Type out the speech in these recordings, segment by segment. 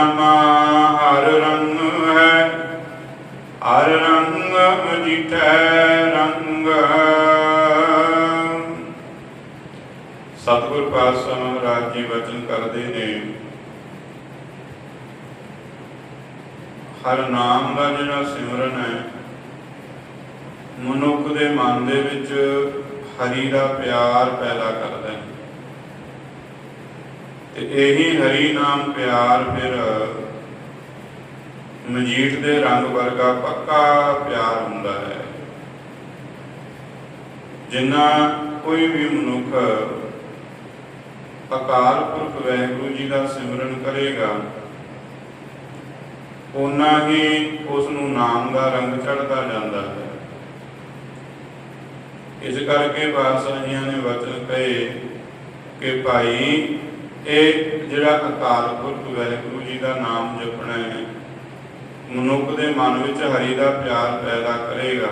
ਨਾਮਾ ਹਰ ਰੰਗ ਹੈ। ਹਰ ਰੰਗ ਮਜੀਠੈ ਰੰਗ। ਸਤਿਗੁਰ ਪਾਤਸ਼ਾਹ ਮਹਾਰਾਜ ਜੀ ਵਚਨ ਕਰਦੇ ਨੇ, ਹਰ ਨਾਮ ਦਾ ਜਿਹੜਾ ਸਿਮਰਨ ਹੈ, ਮਨੁੱਖ ਦੇ ਮਨ ਦੇ ਵਿੱਚ ਹਰੀ ਦਾ ਪਿਆਰ ਪੈਦਾ ਕਰਦਾ ਹੈ। ਤੇ ਇਹੀ ਹਰੀ ਨਾਮ ਪਿਆਰ ਫਿਰ, ਮਜੀਠ ਦੇ ਰੰਗ ਵਰਗਾ ਪੱਕਾ ਪਿਆਰ ਹੁੰਦਾ ਹੈ। ਜਿੰਨਾ ਕੋਈ ਵੀ ਮਨੁੱਖ ਅਕਾਲ ਪੁਰਖ ਵਾਹਿਗੁਰੂ ਜੀ ਦਾ ਸਿਮਰਨ ਕਰੇਗਾ ਉਨਾ ਹੀ ਉਸ ਨੂੰ ਨਾਮ ਦਾ ਰੰਗ ਚੜਦਾ ਜਾਂਦਾ ਹੈ। ਇਸ ਕਰਕੇ ਬਾਦਸ਼ਾਹੀਆਂ ਨੇ ਵਚਨ ਕਹੇ ਕਿ ਭਾਈ ਇਹ ਜਿਹੜਾ ਅਕਾਲ ਪੁਰਖ ਵਾਹਿਗੁਰੂ ਜੀ ਦਾ ਨਾਮ ਜਪਣਾ ਹੈ, ਮਨੁੱਖ ਦੇ ਮਨ ਵਿੱਚ ਹਰੀ ਦਾ ਪਿਆਰ ਪੈਦਾ ਕਰੇਗਾ।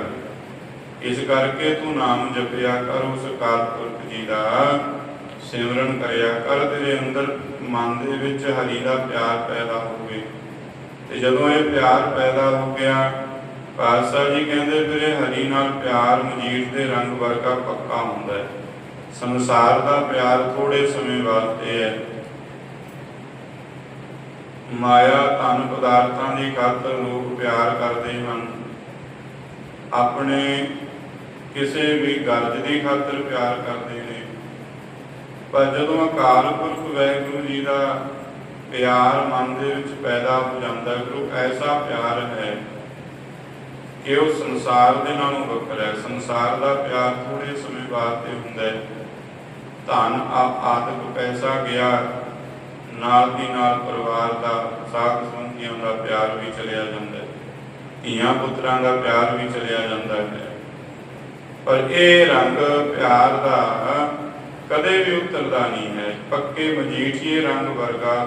ਇਸ ਕਰਕੇ ਤੂੰ ਨਾਮ ਜਪਿਆ ਕਰ ਉਸ ਅਕਾਲ ਪੁਰਖ ਜੀ ਦਾ, ਸਿਮਰਨ ਕਰਿਆ ਕਰ ਤੇਰੇ ਅੰਦਰ ਮਨ ਦੇ ਵਿੱਚ ਹਰੀ ਦਾ ਪਿਆਰ ਪੈਦਾ ਹੋਵੇ। ਤੇ ਜਦੋਂ ਇਹ ਪਿਆਰ ਪੈਦਾ ਹੋ ਗਿਆ, ਪਾਤਸ਼ਾਹ ਜੀ ਕਹਿੰਦੇ ਫਿਰ ਹਰੀ ਨਾਲ ਪਿਆਰ ਮਜੀਦ ਦੇ ਰੰਗ ਵਰਗਾ ਪੱਕਾ ਹੁੰਦਾ ਹੈ। ਸੰਸਾਰ ਦਾ ਪਿਆਰ ਥੋੜੇ ਸਮੇਂ ਵਾਸਤੇ ਹੈ। ਮਾਇਆ ਧਨ ਪਦਾਰਥਾਂ ਦੀ ਖਾਤਰ ਲੋਕ ਪਿਆਰ ਕਰਦੇ ਹਨ। ਆਪਣੇ ਕਿਸੇ ਵੀ ਗਰਜ ਦੀ ਖਾਤਰ ਪਿਆਰ ਕਰਦੇ ਨੇ। ਪਰ ਜਦੋਂ ਅਕਾਲ ਪੁਰਖ ਵਾਹਿਗੁਰੂ ਜੀ ਦਾ ਪਿਆਰ ਮਨ ਦੇ ਵਿੱਚ ਪੈਦਾ ਹੋ ਜਾਂਦਾ ਹੈ ਗੁਰੂ ਐਸਾ ਪਿਆਰ ਹੈ ਕਿ ਉਹ ਸੰਸਾਰ ਦੇ ਨਾਲੋਂ ਵੱਖਰਾ ਹੈ। ਸੰਸਾਰ ਦਾ ਪਿਆਰ ਥੋੜੇ ਸਮੇਂ ਵਾਸਤੇ ਹੁੰਦਾ ਹੈ। ਧਨ ਆਦਿਕ ਪੈਸਾ ਗਿਆ, ਨਾਲ ਦੀ ਨਾਲ ਪਰਿਵਾਰ ਦਾ ਸਾਥ ਸੰਬੰਧੀਆਂ ਦਾ ਪਿਆਰ ਵੀ ਚਲਿਆ ਜਾਂਦਾ ਹੈ। ਧੀਆਂ ਪੁੱਤਰਾਂ ਦਾ ਪਿਆਰ ਵੀ ਚਲਿਆ ਜਾਂਦਾ ਹੈ। ਪਰ ਇਹ ਰੰਗ ਪਿਆਰ ਦਾ ਕਦੇ ਵੀ ਉਤਰਦਾ ਨਹੀਂ ਹੈ। ਪੱਕੇ ਮਜੀਠੀਏ ਰੰਗ ਵਰਗਾ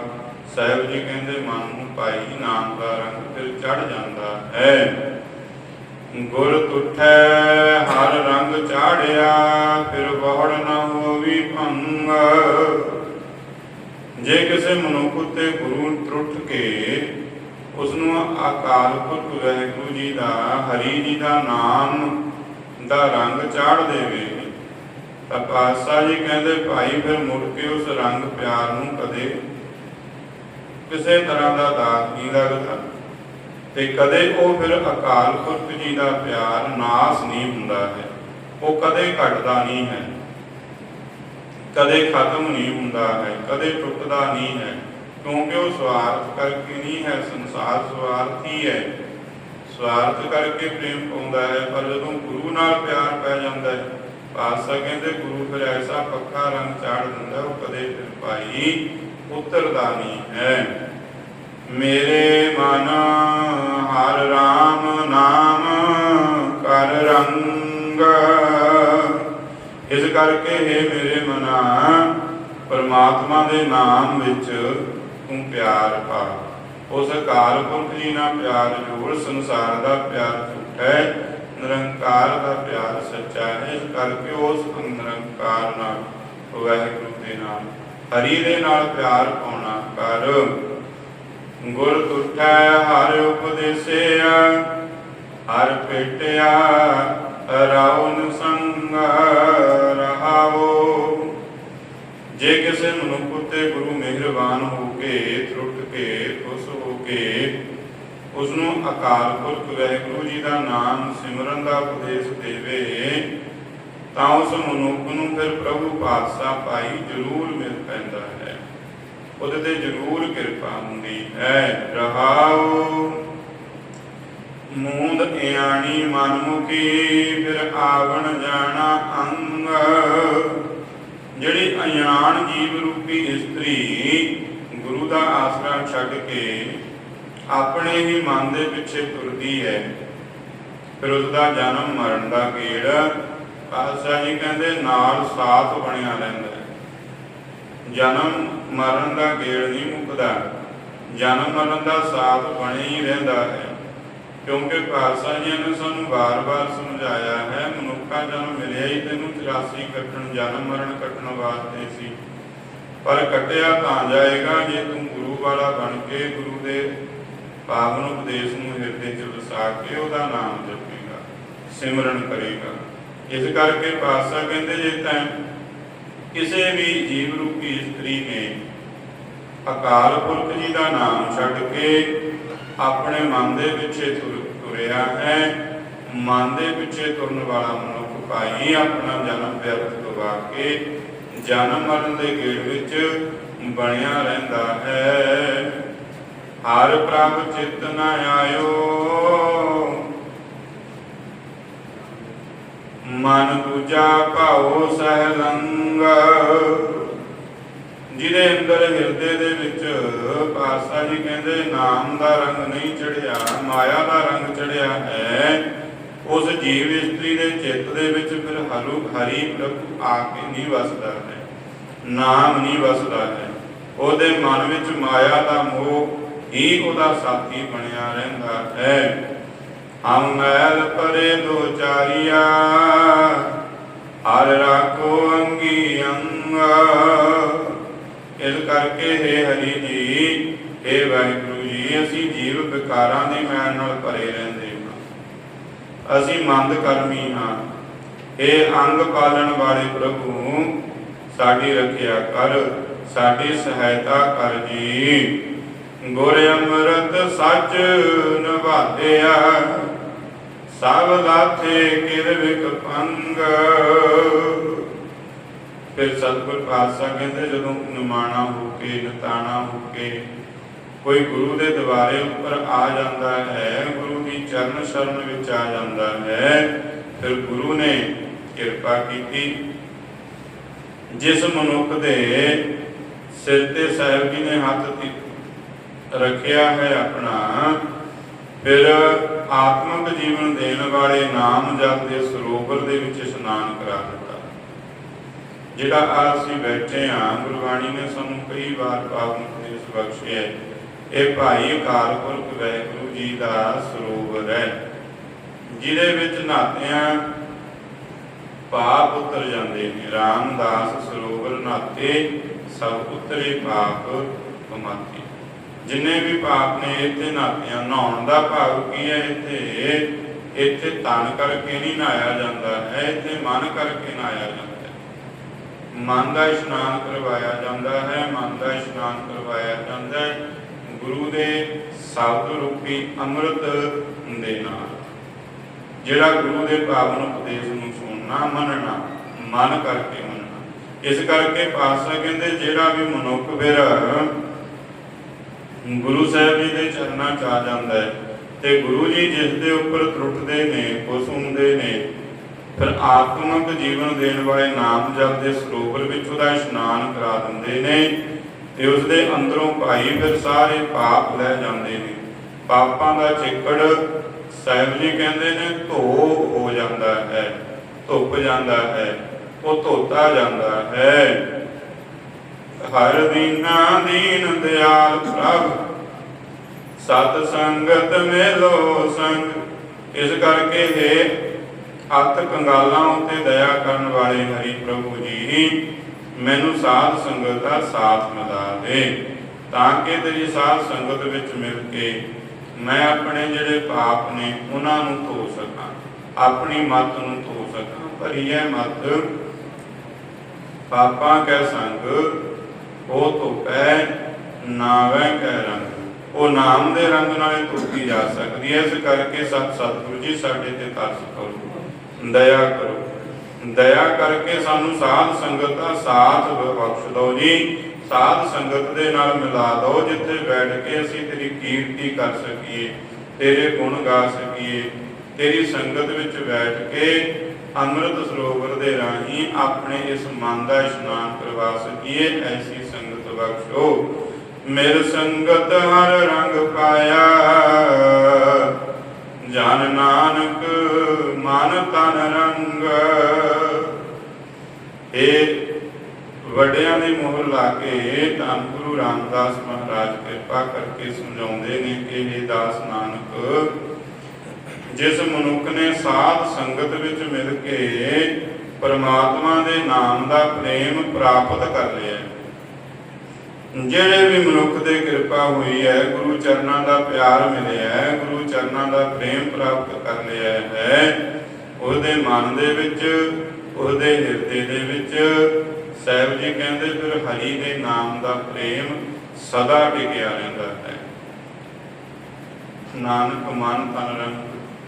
ਸਾਹਿਬ ਜੀ ਕਹਿੰਦੇ, ਮਨ ਨੂੰ ਭਾਈ ਨਾਮ ਦਾ ਰੰਗ ਫਿਰ ਚੜ ਜਾਂਦਾ ਹੈ। ਗੁਰ ਤੁਠੈ, ਹਰ ਰੰਗ ਚਾੜਿਆ, ਫਿਰ ਬਹੁੜ ਨਾ ਹੋਵੀ ਭੰਗ। ਜੇ ਕਿਸੇ ਮਨੁੱਖ ਉਤੇ ਗੁਰੂ ਟੁੱਟ ਕੇ ਉਸ ਨੂੰ ਅਕਾਲ ਪੁਰਖ ਵਾਹਿਗੁਰੂ ਜੀ ਦਾ, ਹਰੀ ਜੀ ਦਾ ਨਾਮ ਦਾ ਰੰਗ ਚਾੜ ਦੇਵੇ, ਤਾਂ ਪਾਤਸ਼ਾਹ ਜੀ ਕਹਿੰਦੇ, ਭਾਈ, ਫਿਰ ਮੁੜ ਕੇ ਉਸ ਰੰਗ ਪਿਆਰ ਨੂੰ ਕਦੇ ਕਿਸੇ ਤਰ੍ਹਾਂ ਦਾ ਦਾਗ ਨਹੀਂ ਲੱਗਦਾ। ਤੇ ਕਦੇ ਉਹ ਫਿਰ ਅਕਾਲ ਪੁਰਖ ਜੀ ਦਾ ਪਿਆਰ ਨਾਸ ਨਹੀਂ ਹੁੰਦਾ ਹੈ। ਉਹ ਕਦੇ ਘਟਦਾ ਨਹੀਂ ਹੈ। ਕਦੇ ਖਤਮ ਨਹੀਂ ਹੁੰਦਾ ਹੈ। ਕਦੇ ਟੁੱਟਦਾ ਨਹੀਂ ਹੈ। ਕਿਉਂਕਿ ਉਹ ਸਵਾਰਥ ਕਰਕੇ ਨਹੀਂ ਹੈ। ਸੰਸਾਰ ਸਵਾਰਥੀ ਹੈ ਸਵਾਰਥ ਕਰਕੇ ਪ੍ਰੇਮ ਪਾਉਂਦਾ ਹੈ, ਪਰ ਜਦੋਂ ਗੁਰੂ ਨਾਲ ਪਿਆਰ ਪੈ ਜਾਂਦਾ ਹੈ, ਪਾਤਸ਼ਾਹ ਕਹਿੰਦੇ ਗੁਰੂ ਫਿਰ ਐਸਾ ਪੱਕਾ ਰੰਗ ਚਾੜ ਦਿੰਦਾ, ਉਹ ਕਦੇ ਫਿਰ ਭਾਈ ਉਤਰਦਾ ਨਹੀਂ ਹੈ। ਮੇਰੇ ਮਨ ਹਰ ਰਾਮ ਨਾਮ ਕਰ ਰੰਗ। ਇਸ ਕਰਕੇ ਹੈ ਮੇਰੇ ਮਨਾ, ਪਰਮਾਤਮਾ ਦੇ ਨਾਮ ਵਿੱਚ ਤੂੰ ਪਿਆਰ ਪਾ। ਉਸ ਅਕਾਲ ਪੁਰਖ ਜੀ ਨਾਲ ਪਿਆਰ ਜੋੜ, ਸੰਸਾਰ ਦਾ ਪਿਆਰ ਝੂਠਾ ਨਿਰੰਕਾਰ ਦਾ ਪਿਆਰ ਸੱਚਾ ਹੈ। ਇਸ ਕਰਕੇ ਉਸ ਨਿਰੰਕਾਰ ਨਾਲ, ਵਾਹਿਗੁਰੂ ਦੇ ਨਾਲ ਹਰੀ ਦੇ ਨਾਲ ਪਿਆਰ ਪਾਉਣਾ ਕਰ। ਗੁਰ ਤੁਠੈ ਹਰ ਉਪਦੇਸਿਆ, ਹਰ ਭੇਟਿਆ, ਰਾਉਨ ਸੰਗ ਰਹਾਵੋ। ਜੇ ਕਿਸੇ ਮਨੁੱਖ ਉਤੇ ਗੁਰੂ ਮਿਹਰਬਾਨ ਹੋ ਕੇ ਤਰੁੱਟ ਕੇ ਖੁਸ਼ ਹੋ ਕੇ ਉਸ ਨੂੰ ਅਕਾਲ ਪੁਰਖ ਵਾਹਿਗੁਰੂ ਜੀ ਦਾ ਨਾਮ ਸਿਮਰਨ ਦਾ ਉਪਦੇਸ਼ ਦੇਵੇ, ਤਾਂ ਉਸ ਮਨੁੱਖ ਨੂੰ ਫਿਰ ਪ੍ਰਭੂ ਪਾਤਸ਼ਾਹ ਭਾਈ ਜ਼ਰੂਰ ਮਿਲ ਪੈਂਦਾ ਹੈ। ਉਹਦੇ ਤੇ ਜ਼ਰੂਰ ਕਿਰਪਾ ਹੁੰਦੀ ਹੈ। ਰਹਾਉ। ਮੂੰਦ ਇਆਣੀ ਮਨਮੁਖੀ, ਫਿਰ ਆਵਣ ਜਾਣਾ ਅੰਗ। ਜਿਹੜੀ ਅਯਾਨ ਜੀਵ ਰੂਪੀ ਇਸਤਰੀ ਗੁਰੂ ਦਾ ਆਸਰਾ ਛੱਡ ਕੇ ਆਪਣੇ ਹੀ ਮਨ ਦੇ ਪਿੱਛੇ ਤੁਰਦੀ ਹੈ, ਫਿਰ ਉਸ ਦਾ ਜਨਮ ਮਰਨ ਦਾ ਗੇੜ। ਪਾਤਸ਼ਾਹ ਜੀ ਕਹਿੰਦੇ, ਨਾਲ ਸਾਥ ਬਣਿਆ ਰਹਿੰਦਾ ਹੈ। ਜਨਮ ਮਰਨ ਦਾ ਗੇੜ ਨਹੀਂ ਮੁੱਕਦਾ। ਜਨਮ ਮਰਨ ਦਾ ਸਾਥ ਬਣਿਆ ਹੀ ਰਹਿੰਦਾ ਹੈ। ਕਿਉਂਕਿ ਪਾਤਸ਼ਾਹ ਜੀ ਨੇ ਸਾਨੂੰ ਵਾਰ-ਵਾਰ ਸਮਝਾਇਆ ਹੈ, ਮਨੁੱਖਾ ਜਨਮ ਮਿਲਿਆ ਹੀ ਤੈਨੂੰ 84 ਕੱਟਣ, ਜਨਮ ਮਰਨ ਕੱਟਣ ਵਾਸਤੇ ਸੀ। ਪਰ ਕੱਟਿਆ ਤਾਂ ਜਾਏਗਾ ਜੇ ਤੂੰ ਗੁਰੂ ਵਾਲਾ ਬਣ ਕੇ ਗੁਰੂ ਦੇ ਪਾਵਨ ਉਪਦੇਸ਼ ਨੂੰ ਹਿਰਦੇ 'ਚ ਵਸਾ ਕੇ ਉਹਦਾ ਨਾਮ ਜਪੇਗਾ, ਸਿਮਰਨ ਕਰੇਗਾ। ਇਸ ਕਰਕੇ ਪਾਤਸ਼ਾਹ ਕਹਿੰਦੇ ਜੇ ਤਾਂ ਕਿਸੇ ਵੀ ਜੀਵ ਰੂਪੀ ਇਸਤਰੀ ਨੇ ਅਕਾਲ ਪੁਰਖ ਜੀ ਦਾ ਨਾਮ ਛੱਡ ਕੇ ਆਪਣੇ ਮਨ ਦੇ ਪਿੱਛੇ ਤੁਰਿਆ ਹੈ, ਮਨ ਦੇ ਪਿੱਛੇ ਤੁਰਨ ਵਾਲਾ ਮਨੁੱਖ ਭਾਈ ਆਪਣਾ ਜਨਮ ਵਿਅਰਥ ਗਵਾ ਕੇ ਜਨਮ ਮਰਨ ਦੇ ਗੇੜ ਵਿੱਚ ਬਣਿਆ ਰਹਿੰਦਾ ਹੈ। ਹਰ ਪ੍ਰਭ ਚਿਤ ਨ ਆਇਓ। ਮਨ ਦੂਜਾ ਭਾਉ ਸਹਿਲੰਗ। ਜਿਹਦੇ ਅੰਦਰ ਹਿਰਦੇ ਦੇ ਵਿੱਚ ਪਾਸਾ ਜੀ ਕਹਿੰਦੇ, ਨਾਮ ਦਾ ਰੰਗ ਨਹੀਂ ਚੜਿਆ, ਮਾਇਆ ਦਾ ਰੰਗ ਚੜਿਆ ਹੈ, ਉਸ ਜੀਵ ਇਸਤਰੀ ਦੇ ਚਿੱਤ ਦੇ ਵਿੱਚ ਫਿਰ ਹਰੂ ਹਰੀ ਪ੍ਰਭੂ ਆ ਕੇ ਨਹੀਂ ਵਸਦਾ ਹੈ, ਨਾਮ ਨਹੀਂ ਵਸਦਾ ਹੈ। ਉਹਦੇ ਮਨ ਵਿੱਚ ਮਾਇਆ ਦਾ ਮੋਹ ਹੀ ਉਹਦਾ ਸਾਥੀ ਬਣਿਆ ਰਹਿੰਦਾ ਹੈ। ਹਮ ਮੈਲ ਪਰੇ ਦੋ ਚਾਰਿਆ, ਹਰ ਰਾਖੋ ਅੰਗੀ ਅੰਗ। ਇਸ ਕਰਕੇ ਹੈ ਹਰੀ ਜੀ हे ਵਾਹਿਗੁਰੂ ਜੀ, ਅਸੀਂ ਜੀਵ ਵਿਕਾਰਾਂ ਦੇ ਮੈਲ ਨਾਲ ਭਰੇ ਰਹਿੰਦੇ ਹਾਂ। ਅਸੀਂ ਮੰਦ ਕਰਮੀ ਹਾਂ। ਇਹ ਅੰਗ ਪਾਲਣ ਵਾਲੇ ਪ੍ਰਭੂ, ਸਾਡੀ ਰੱਖਿਆ ਕਰ, ਸਾਡੀ ਸਹਾਇਤਾ ਕਰ ਜੀ। ਗੁਰ ਅੰਮ੍ਰਿਤ ਸੱਚ ਨਿਭਾਲਿਆ ਸਭ ਲਾਥੇ ਕਿਰਵਿਕ ਪੰਗ। ਫਿਰ ਸਤਿਗੁਰ ਪਾਤਸ਼ਾਹ ਕਹਿੰਦੇ, ਜਦੋਂ ਨਿਮਾਣਾ ਹੋ ਕੇ, ਨਤਾਣਾ ਹੋ ਕੇ ਕੋਈ ਗੁਰੂ ਦੇ ਦਵਾਰੇ ਉੱਪਰ ਆ ਜਾਂਦਾ ਹੈ, ਗੁਰੂ ਦੀ ਚਰਨ ਸ਼ਰਨ ਵਿੱਚ ਆ ਜਾਂਦਾ ਹੈ, ਫਿਰ ਗੁਰੂ ਨੇ ਕਿਰਪਾ ਕੀਤੀ। ਜਿਸ ਮਨੁੱਖ ਦੇ ਸਿਰ ਤੇ ਸਾਹਿਬ ਜੀ ਨੇ ਹੱਥ ਰੱਖਿਆ ਹੈ ਆਪਣਾ, ਫਿਰ ਆਤਮਿਕ ਜੀਵਨ ਦੇਣ ਵਾਲੇ ਨਾਮ ਜਪ ਦੇ ਸਰੋਵਰ ਦੇ ਵਿੱਚ ਇਸ਼ਨਾਨ ਕਰਾ ਦਿੱਤਾ। ਜਿਹੜਾ ਆ ਅਸੀਂ ਬੈਠੇ ਹਾਂ ਗੁਰਬਾਣੀ ਨੇ ਸਾਨੂੰ ਕਈ ਵਾਰ ਪਾਵਨ ਉਪਦੇਸ਼ ਬਖਸ਼ਿਆ ਹੈ। ਇਹ ਭਾਈ ਅਕਾਲ ਪੁਰਖ ਵਾਹਿਗੁਰੂ ਜੀ ਦਾ ਸਰੋਵਰ ਹੈ, ਜਿਹਦੇ ਵਿੱਚ ਨਹਾਤਿਆਂ ਪਾਪ ਉਤਰ ਜਾਂਦੇ ਨੇ। ਰਾਮਦਾਸ ਸਰੋਵਰ ਨਾਤੇ ਸਭ ਉਤਰੇ ਪਾਪ ਕਮਾਤੇ। ਜਿੰਨੇ ਵੀ ਪਾਪ ਨੇ ਇੱਥੇ ਨਹਾਤਿਆਂ ਨਹਾਉਣ ਦਾ ਭਾਵ ਕੀ ਹੈ ਇੱਥੇ? ਇੱਥੇ ਤਨ ਕਰਕੇ ਨਹੀਂ ਨਹਾਇਆ ਜਾਂਦਾ ਹੈ ਇੱਥੇ ਮਨ ਕਰਕੇ ਨਹਾਇਆ ਜਾਂਦਾ ਹੈ। ਮਨ ਦਾ ਇਸ਼ਨਾਨ ਕਰਵਾਇਆ ਜਾਂਦਾ ਹੈ, ਮਨ ਦਾ ਇਸ਼ਨਾਨ ਕਰਵਾਇਆ ਜਾਂਦਾ ਹੈ। ਗੁਰੂ ਦੇ ਸ਼ਬਦ ਰੂਪੀ ਅੰਮ੍ਰਿਤ ਦੇ ਨਾਲ। ਜਿਹੜਾ ਗੁਰੂ ਦੇ ਪਾਵਨ ਉਪਦੇਸ਼ ਨੂੰ ਸੁਣਨਾ, ਮੰਨਣਾ, ਮਨ ਕਰਕੇ ਮੰਨਣਾ। ਇਸ ਕਰਕੇ ਪਾਤਸ਼ਾਹ ਕਹਿੰਦੇ, ਜਿਹੜਾ ਵੀ ਮਨੁੱਖ ਫਿਰ ਗੁਰੂ ਸਾਹਿਬ ਜੀ ਦੇ ਚਰਨਾਂ 'ਚ ਆ ਜਾਂਦਾ ਹੈ ਤੇ ਗੁਰੂ ਜੀ ਜਿਸ ਦੇ ਉੱਪਰ ਤਰੁੱਟਦੇ ਨੇ ਕੁਛ ਹੁੰਦੇ ਨੇ, ਫਿਰ ਆਤਮਿਕ ਜੀਵਨ ਦੇਣ ਵਾਲੇ ਨਾਮ ਜਪ ਦੇ ਸਰੋਵਰ ਵਿੱਚ ਉਹਦਾ ਇਸ਼ਨਾਨ ਕਰਾ ਦਿੰਦੇ ਨੇ ਤੇ ਉਸ ਦੇ ਅੰਦਰੋਂ ਭਾਈ ਫਿਰ ਸਾਰੇ ਪਾਪ ਲੈ ਜਾਂਦੇ ਨੇ। ਪਾਪਾਂ ਦਾ ਚਿੱਕੜ ਸਾਹਿਬ ਜੀ ਕਹਿੰਦੇ ਨੇ ਧੋ ਹੋ ਜਾਂਦਾ ਹੈ, ਧੁੱਪ ਜਾਂਦਾ ਹੈ, ਉਹ ਧੋਤਾ ਜਾਂਦਾ ਹੈ। ਹਰ ਦੀਨਾ ਦੀਨ ਦਿਆਲ ਪ੍ਰਭ। ਸਤ ਸੰਗਤ ਮੇਲੋ ਸੰਗ, ਇਸ ਕਰਕੇ ਹੈ ਹੱਥ ਕੰਗਾਲਾਂ ਉਤੇ ਦਇਆ ਕਰਨ ਵਾਲੇ ਹਰੀ ਪ੍ਰਭੂ ਜੀ, ਮੈਨੂੰ ਸਾਧ ਸੰਗਤ ਦਾ ਸਾਥ ਮਿਲਾ ਦੇ, ਤਾਂ ਕਿ ਤੇਰੀ ਸਾਧ ਸੰਗਤ ਵਿੱਚ ਮਿਲ ਕੇ ਮੈਂ ਆਪਣੇ ਜਿਹੜੇ ਪਾਪ ਨੇ ਉਹਨਾਂ ਨੂੰ ਧੋ ਸਕਾਂ, ਆਪਣੀ ਮਤ ਨੂੰ ਧੋ ਸਕਾਂ। ਭਰੀ ਮਤ ਮੱਤ, ਪਾਪਾਂ ਕੈ ਸੰਗ ਉਹ ਧੋਪੈ ਨਾਵੇਂ ਕਹਿ ਰੰਗ। ਉਹ ਨਾਮ ਦੇ ਰੰਗ ਨਾਲੇ ਧੋਤੀ ਜਾ ਸਕਦੀ ਹੈ, ਇਸ ਕਰਕੇ ਸਤ ਸਤਿਗੁਰੂ ਜੀ ਸਾਡੇ ਤੇ ਤਰਸ ਕਰੋ। ਦਇਆ ਕਰੋ। ਦਇਆ ਕਰਕੇ ਸਾਨੂੰ ਸਾਧ ਸੰਗਤ ਦਾ ਸਾਥ ਬਖਸ਼ ਦਿਓ ਜੀ। ਸਾਧ ਸੰਗਤ ਦੇ ਨਾਲ ਮਿਲਾ ਦਿਓ, ਜਿੱਥੇ ਬੈਠ ਕੇ ਅਸੀਂ ਤੇਰੀ ਕੀਰਤੀ ਕਰ ਸਕੀਏ, ਤੇਰੇ ਗੁਣ ਗਾ ਸਕੀਏ, ਤੇਰੀ ਸੰਗਤ ਵਿੱਚ ਬੈਠ ਕੇ ਅੰਮ੍ਰਿਤ ਸਰੋਵਰ ਦੇ ਰਾਹੀਂ ਆਪਣੇ ਇਸ ਮਨ ਦਾ ਇਸ਼ਨਾਨ ਕਰਵਾ ਸਕੀਏ, ਐਸੀ ਬਖਸ਼ੋ। ਮੇਰ ਸੰਗਤ ਹਰ ਰੰਗ ਪਾਇਆ। ਜਨ ਨਾਨਕ ਮਨ ਤਨ ਰੰਗ। ਇਹ ਵੱਡਿਆਂ ਦੀ ਮੋਹਰ ਲਾ ਕੇ ਧੰਨ ਗੁਰੂ ਰਾਮਦਾਸ ਮਹਾਰਾਜ, ਕਿਰਪਾ ਕਰਕੇ ਸਮਝਾਉਂਦੇ ਨੇ ਕਿ ਇਹ ਦਾਸ ਨਾਨਕ, ਜਿਸ ਮਨੁੱਖ ਨੇ ਸਾਧ ਸੰਗਤ ਵਿੱਚ ਮਿਲ ਕੇ ਪਰਮਾਤਮਾ ਦੇ ਨਾਮ ਦਾ ਪ੍ਰੇਮ ਪ੍ਰਾਪਤ ਕਰ ਲਿਆ ਜਿਹੜੇ ਵੀ ਮਨੁੱਖ ਤੇ ਕਿਰਪਾ ਹੋਈ ਹੈ, ਗੁਰੂ ਚਰਨਾਂ ਦਾ ਪਿਆਰ ਮਿਲਿਆ ਹੈ, ਗੁਰੂ ਚਰਨਾਂ ਦਾ ਪ੍ਰੇਮ ਪ੍ਰਾਪਤ ਕਰ ਲਿਆ ਹੈ, ਉਹਦੇ ਮਨ ਦੇ ਵਿੱਚ, ਉਹਦੇ ਹਿਰਦੇ ਦੇ ਵਿੱਚ, ਸਾਹਿਬ ਜੀ ਕਹਿੰਦੇ ਫਿਰ ਹਰੀ ਦੇ ਨਾਮ ਦਾ ਪ੍ਰੇਮ ਸਦਾ ਟਿਕਿਆ ਰਹਿੰਦਾ ਹੈ। ਨਾਨਕ ਮਨ ਤਨ ਰੰਗ,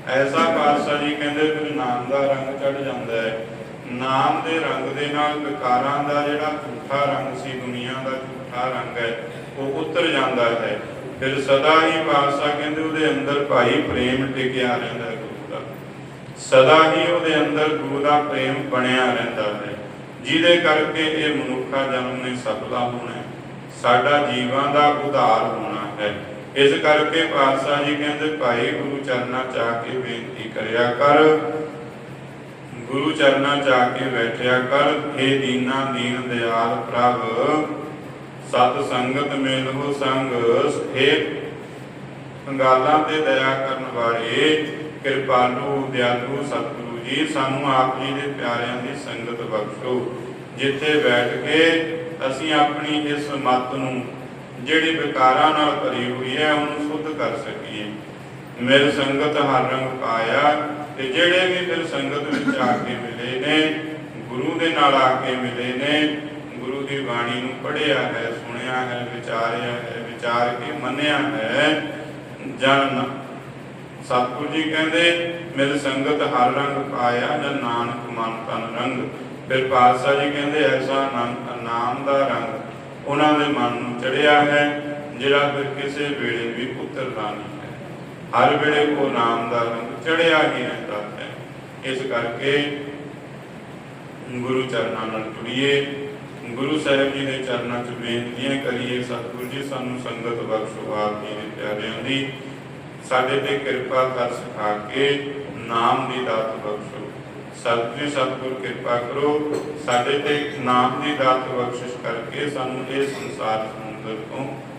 ਐਸਾ ਪਾਤਸ਼ਾਹ ਜੀ ਕਹਿੰਦੇ ਫਿਰ ਨਾਮ ਦਾ ਰੰਗ ਚੜ ਜਾਂਦਾ ਹੈ। ਨਾਮ ਦੇ ਰੰਗ ਦੇ ਨਾਲ ਵਿਕਾਰਾਂ ਦਾ ਜਿਹੜਾ ਝੂਠਾ ਰੰਗ ਸੀ, ਦੁਨੀਆ ਦਾ ਝੂਠਾ ਰੰਗ ਹੈ, ਉਹ ਉਤਰ ਜਾਂਦਾ ਹੈ। ਫਿਰ ਸਦਾ ਹੀ ਪਾਤਸ਼ਾਹ ਕਹਿੰਦੇ, ਉਹਦੇ ਅੰਦਰ ਭਾਈ ਪ੍ਰੇਮ ਟਿਕਿਆ ਰਹਿੰਦਾ ਹੈ ਗੁਰੂ ਦਾ। ਸਦਾ ਹੀ ਉਹਦੇ ਅੰਦਰ ਗੁਰੂ ਦਾ ਪ੍ਰੇਮ ਬਣਿਆ ਰਹਿੰਦਾ ਹੈ। ਜਿਹਦੇ ਕਰਕੇ ਇਹ ਮਨੁੱਖਾ ਜਨਮ ਨੇ ਸਫਲਾ ਹੋਣਾ ਹੈ। ਸਾਡਾ ਜੀਵਾਂ ਦਾ ਉਧਾਰ ਹੋਣਾ ਹੈ। ਇਸ ਕਰਕੇ ਪਾਤਸ਼ਾਹ ਜੀ ਕਹਿੰਦੇ, ਭਾਈ ਗੁਰੂ ਚਰਨਾਂ ਚ ਕੇ ਬੇਨਤੀ ਕਰਿਆ ਕਰ। ਗੁਰੂ ਚਰਨਾਂ ਚ ਆ ਕੇ ਬੈਠਿਆ ਕਰ हे ਦੀਨਾ ਦੀਨ ਦਿਆਲ ਪ੍ਰਭ, ਸਤ ਸੰਗਤ ਮਿਲਹੁ ਸੰਗ हे ਕੰਗਾਲਾਂ ਤੇ ਦਇਆ ਕਰਨ ਵਾਲੇ ਕਿਰਪਾਲੂ ਦਿਆਲੂ ਸਤਿਗੁਰੂ ਜੀ, ਸਾਨੂੰ ਆਪ ਜੀ ਦੇ ਪਿਆਰਿਆਂ ਦੀ ਸੰਗਤ ਬਖਸ਼ੋ। ਜਿੱਥੇ ਬੈਠ ਕੇ ਅਸੀਂ ਆਪਣੀ ਇਸ ਮਤ ਨੂੰ, ਜਿਹੜੀ ਵਿਕਾਰਾਂ ਨਾਲ ਭਰੀ ਹੋਈ ਹੈ, ਉਹਨੂੰ ਸੁੱਧ ਕਰ ਸਕੀਏ। ਮੇਰ ਸੰਗਤ ਹਰ ਰੰਗ ਪਾਇਆ ਤੇ ਜਿਹੜੇ ਵੀ ਫਿਰ ਸੰਗਤ ਵਿੱਚ ਆ ਕੇ ਮਿਲੇ ਨੇ, ਗੁਰੂ ਦੇ ਨਾਲ ਆ ਕੇ ਮਿਲੇ ਨੇ, ਗੁਰੂ ਦੀ ਬਾਣੀ ਨੂੰ ਪੜ੍ਹਿਆ ਹੈ, ਸੁਣਿਆ ਹੈ, ਵਿਚਾਰਿਆ ਹੈ, ਵਿਚਾਰ ਕੇ ਮੰਨਿਆ ਹੈ, ਜਨ ਸਤਿਗੁਰੂ ਜੀ ਕਹਿੰਦੇ ਮੇਰੀ ਸੰਗਤ ਹਰ ਰੰਗ ਪਾਇਆ ਜਨ ਨਾਨਕ ਮਨ ਤਨ ਰੰਗ। ਫਿਰ ਪਾਤਸ਼ਾਹ ਜੀ ਕਹਿੰਦੇ, ਐਸਾ ਨਾਮ ਦਾ ਰੰਗ ਉਹਨਾਂ ਦੇ ਮਨ ਨੂੰ ਚੜਿਆ ਹੈ, ਜਿਹੜਾ ਫਿਰ ਕਿਸੇ ਵੇਲੇ ਵੀ ਉਤਰਦਾ ਨਹੀਂ ਹੈ। ਹਰ ਵੇਲੇ ਉਹ ਨਾਮ ਦਾ ਰੰਗ ਚੜਿਆ ਹੀ ਰਹਿੰਦਾ ਹੈ ਇਸ ਕਰਕੇ ਗੁਰੂ ਚਰਨਾਂ ਨਾਲ ਜੁੜੀਏ ਗੁਰੂ ਸਾਹਿਬ ਜੀ ਦੇ ਚਰਨਾਂ 'ਚ ਬੇਨਤੀਆਂ ਕਰੀਏ, ਸਤਿਗੁਰੂ ਜੀ, ਸਾਨੂੰ ਸੰਗਤ ਬਖਸ਼ੋ ਆਪ ਜੀ ਦੇ ਪਿਆਰਿਆਂ ਦੀ। ਸਾਡੇ ਤੇ ਕਿਰਪਾ ਕਰ ਸਿਖਾ ਕੇ ਨਾਮ ਦੀ ਦਾਤ ਬਖਸ਼ੋ। ਸਤਿਗੁਰੂ ਸਤਿਗੁਰ ਕਿਰਪਾ ਕਰੋ। ਸਾਡੇ ਤੇ ਨਾਮ ਦੀ ਦਾਤ ਬਖਸ਼ਿਸ਼ ਕਰਕੇ ਸਾਨੂੰ ਇਹ ਸੰਸਾਰ ਸਮੁੰਦਰ ਤੋਂ